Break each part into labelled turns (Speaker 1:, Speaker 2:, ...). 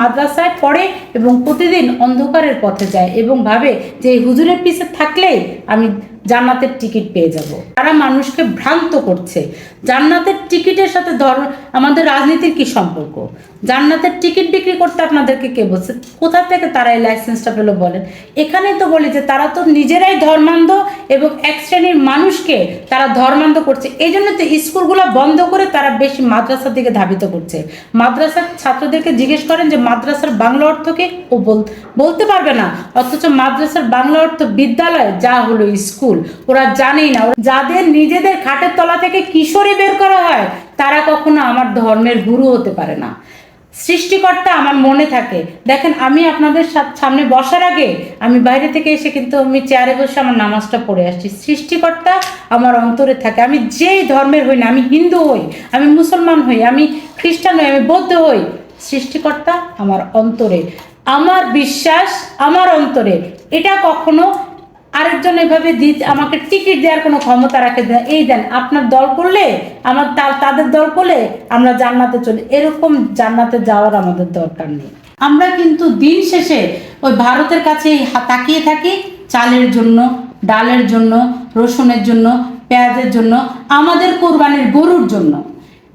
Speaker 1: মাদ্রাসায় পড়ে এবং প্রতিদিন অন্ধকারের পথে যায় এবং ভাবে যে হুজুরের পিছে থাকলেই আমি জান্নাতের টিকিট পেয়ে যাব। তারা মানুষকে ভ্রান্ত করছে। জান্নাতের টিকিটের সাথে ধর্ম আমাদের রাজনীতির কি সম্পর্ক? জান্নাতের টিকিট বিক্রি করতে আপনাদেরকে কে বলছে? কোথা থেকে তারা এই লাইসেন্সটা পেল বলেন? এখানেই তো বলি যে তারা তো নিজেরাই ধর্মান্ধ এবং এক শ্রেণির মানুষকে তারা ধর্মান্ধ করছে। এই জন্য তো স্কুলগুলো বন্ধ করে তারা বেশি মাদ্রাসার দিকে ধাবিত করছে। মাদ্রাসার ছাত্রদেরকে জিজ্ঞেস করেন যে, মাদ্রাসার বাংলা অর্থ কি? ও বল- বলতে পারবে না। অথচ মাদ্রাসার বাংলা অর্থ বিদ্যালয় যা হলো স্কুল। ওরা জানেই না। যাদের নিজেদের খাটের তলা থেকে কিশোরী বের করা হয়, তারা কখনো আমার ধর্মের গুরু হতে পারে না। সৃষ্টিকর্তা আমার মনে থাকে। দেখেন, আমি আপনাদের সামনে বসার আগে আমি বাইরে থেকে এসে কিন্তু আমি চেয়ারে বসে আমার নামাজটা পড়ে আসছি। সৃষ্টিকর্তা আমার অন্তরে থাকে। আমি যেই ধর্মের হই না, আমি হিন্দু হই, আমি মুসলমান হই, আমি খ্রিস্টান হই, আমি বৌদ্ধ হই, সৃষ্টিকর্তা আমার অন্তরে। আমার বিশ্বাস আমার অন্তরে। এটা কখনো আরেকজন এভাবে দি আমাকে টিকিট দেওয়ার কোনো ক্ষমতা রাখে না এই দেন, আপনার দল করলে, আমার তা- তাদের দল করলে আমরা জান্নাতে চলি। এরকম জান্নাতে যাওয়ার আমাদের দরকার নেই। আমরা কিন্তু দিন শেষে ওই ভারতের কাছে তাকিয়ে থাকি চালের জন্য, ডালের জন্য, রসুনের জন্য, পেঁয়াজের জন্য, আমাদের কোরবানির গরুর জন্য।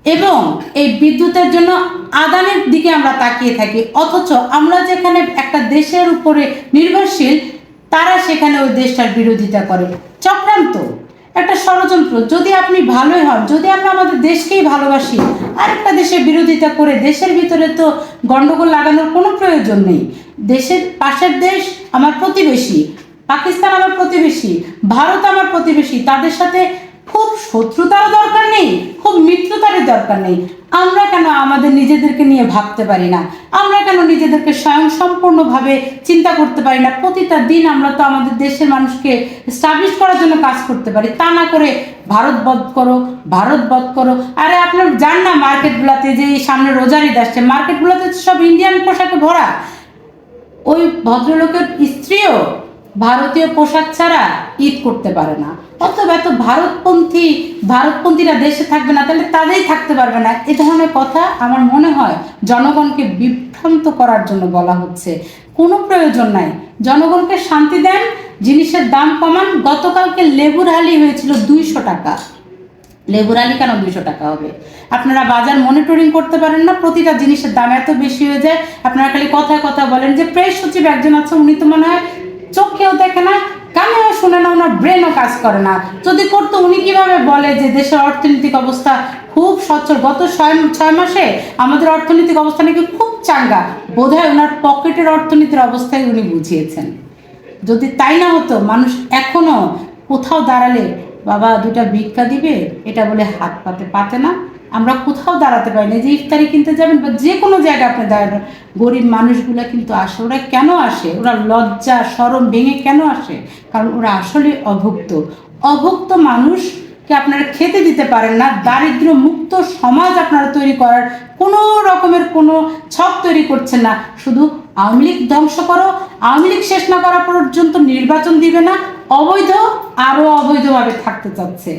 Speaker 1: এবং এই বিদ্যুতের জন্য আদানের দিকে আমরা তাকিয়ে থাকি। অথচ আমরা যেখানে একটা দেশের উপরে নির্ভরশীল তারা সেখানে ওই দেশটার বিরোধিতা করে। চক্রান্ত। একটা ষড়যন্ত্র। যদি আপনি ভালোই হন, যদি আমরা আমাদের দেশকেই ভালোবাসি, আরেকটা দেশের বিরোধিতা করে দেশের ভিতরে তো গণ্ডগোল লাগানোর কোনো প্রয়োজন নেই। দেশের পাশের দেশ আমার প্রতিবেশী, পাকিস্তান আমার প্রতিবেশী, ভারত আমার প্রতিবেশী, তাদের সাথে খুব শত্রুতারও দরকার নেই, খুব মিত্রতারও দরকার নেই। আমরা কেন আমাদের নিজেদেরকে নিয়ে ভাবতে পারি না? আমরা কেন নিজেদেরকে স্বয়ং সম্পূর্ণভাবে চিন্তা করতে পারি না? প্রতিটা দিন আমরা তো আমাদের দেশের মানুষকে স্টাবলিশ করার জন্য কাজ করতে পারি। তা না করে ভারত বধ করো, ভারত বধ করো। আরে আপনার যান না মার্কেটগুলোতে, যে এই সামনে রোজার আসছে, মার্কেটগুলোতে সব ইন্ডিয়ান পোশাকে ভরা। ওই ভদ্রলোকের স্ত্রীও ভারতীয় পোশাক ছাড়া ঈদ করতে পারে না। অথবা এত ভারতপন্থী, ভারতপন্থীরা দেশে থাকবে না, তাহলে তাদেরই থাকতে পারবে না। এ ধরনের কথা আমার মনে হয় জনগণকে বিভ্রান্ত করার জন্য বলা হচ্ছে। কোনো প্রয়োজন নাই। জনগণকে শান্তি দেন, জিনিসের দাম কমান। গতকালকে লেবুর হালি হয়েছিল দুইশো টাকা। লেবুর আলি কেন দুইশো টাকা হবে? আপনারা বাজার মনিটরিং করতে পারেন না, প্রতিটা জিনিসের দাম এত বেশি হয়ে যায়। আপনারা খালি কথা কথা বলেন যে প্রেস সচিব একজন আছে, উনি তো মনে হয় চোখেও দেখে না কানেও শুনে না ওনার ব্রেনও কাজ করে না। যদি করতো, উনি কীভাবে বলে যে দেশের অর্থনৈতিক অবস্থা খুব সচ্ছল? গত ছয় ছয় মাসে আমাদের অর্থনৈতিক অবস্থা নাকি খুব চাঙ্গা। বোধহয় ওনার পকেটের অর্থনীতির অবস্থায় উনি বুঝিয়েছেন। যদি তাই না হতো, মানুষ এখনও কোথাও দাঁড়ালে, বাবা দুটা ভিক্ষা দিবে? এটা বলে হাত পাতে পাতে না। আমরা কোথাও দাঁড়াতে পারি না, যে ইফতারি কিনতে যাবেন বা যে কোনো জায়গায় আপনি দাঁড়াবেন, গরিব মানুষগুলো কিন্তু আসে, ওরা কেন আসে? ওরা লজ্জা সরম ভেঙে কেন আসে? কারণ ওরা আসলে অভুক্ত। অভুক্ত মানুষকে আপনারা খেতে দিতে পারেন না দারিদ্র মুক্ত সমাজ আপনারা তৈরি করার কোনো রকমের কোনো ছক তৈরি করছেন না। শুধু আওয়ামী লীগ ধ্বংস করো, আওয়ামী লীগ শেষ না করা পর্যন্ত নির্বাচন দিবে না, অবৈধ আরও অবৈধভাবে থাকতে চাচ্ছে।